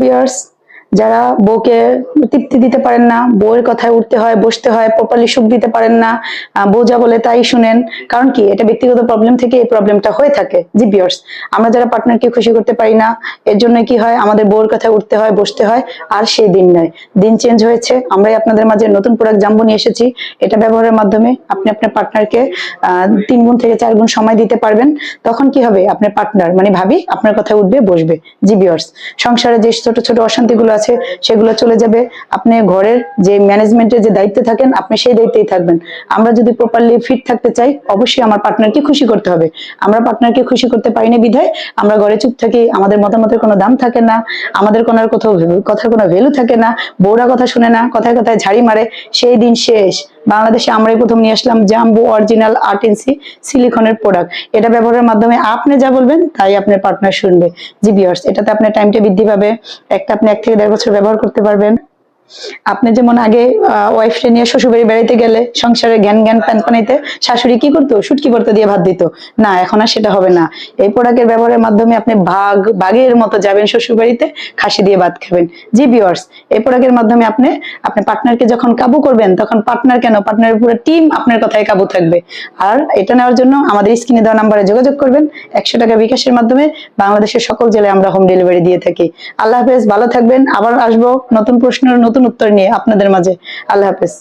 Viewers যারা বউকে তৃপ্তি দিতে পারেন না, বউয়ের কথায় উঠতে হয়, বসতে হয়, প্রপারলি সুখ দিতে পারেন না বউ যা বলে তাই শুনেন। কারণ কি? এটা ব্যক্তিগত প্রবলেম থেকে এই প্রবলেমটা হয়ে থাকে। জি ভিউয়ার্স আমরা যারা পার্টনারকে খুশি করতে পারি না, এর জন্য কি হয়? আমাদের বউয়ের কথায় উঠতে হয়, বসতে হয়, আর সেই দিন নয়। দিন চেঞ্জ হয়েছে। আমরাই আপনাদের মাঝে নতুন প্রোডাক্ট জাম্বো নিয়ে এসেছি। এটা ব্যবহারের মাধ্যমে আপনি আপনার পার্টনারকে তিন গুণ থেকে চার গুণ সময় দিতে পারবেন। তখন কি হবে? আপনার পার্টনার মানে ভাবি, আপনার কথায় উঠবে, বসবে। জি ভিউয়ার্স সংসারে যে ছোট ছোট অশান্তিগুলো আছে, সেগুলো চলে যাবে। আপনি ঘরের যে ম্যানেজমেন্টের যে দায়িত্বে থাকেন, আপনি সেই দায়িত্বেই থাকবেন। আমরা যদি প্রপারলি ফিট থাকতে চাই, অবশ্যই আমার পার্টনারকে খুশি করতে হবে। আমরা পার্টনারকে খুশি করতে পারি না বিধায়, আমরা ঘরে চুপ থাকি, আমাদের মতামতের কোনো দাম থাকে না, আমাদের কোনো কোথাও কথার কোনো ভ্যালু থাকে না বৌরা কথা শুনে না, কথায় কথায় ঝাড়ি মারে, সেই দিন শেষ। বাংলাদেশে আমরাই প্রথম নিয়ে আসলাম জাম্বু অরিজিনাল আট ইঞ্চি সিলিকনের প্রোডাক্ট। এটা ব্যবহারের মাধ্যমে আপনি যা বলবেন, তাই আপনার পার্টনার শুনবে। জি বিয়ার্স এটাতে আপনার টাইমটা বৃদ্ধি পাবে। একটা আপনি এক থেকে দেড় বছর ব্যবহার করতে পারবেন। আপনি যেমন আগে ওয়াইফকে নিয়ে শ্বশুরবাড়ি বেড়াইতে গেলে সংসারে জ্ঞান জ্ঞান প্যান পানাইতে শাশুড়ি কি করতো? সুটকি পড়তে দিয়ে ভাত দিত। না, এখন আর সেটা হবে না। এই প্রোডাক্টের ব্যবহারের মাধ্যমে আপনি ভাগ বাঘের মতো যাবেন শ্বশুরবাড়িতে, খাসি দিয়ে ভাত খাবেন। জি ভিউয়ার্স এই প্রোডাক্টের মাধ্যমে আপনি আপনার পার্টনারকে যখন কাবু করবেন, তখন পার্টনার কেন? পার্টনারের পুরো টিম আপনার কথায় কাবু থাকবে। আর এটা নেওয়ার জন্য আমাদের স্ক্রিনে দেওয়া নাম্বারে যোগাযোগ করবেন। একশো টাকা বিকাশের মাধ্যমে বাংলাদেশের সকল জেলায় আমরা হোম ডেলিভারি দিয়ে থাকি। আল্লাহ হাফেজ, ভালো থাকবেন। আবার আসব নতুন প্রশ্নের নতুন উত্তর নিয়ে আপনাদের মাঝে। আল্লাহ হাফেজ।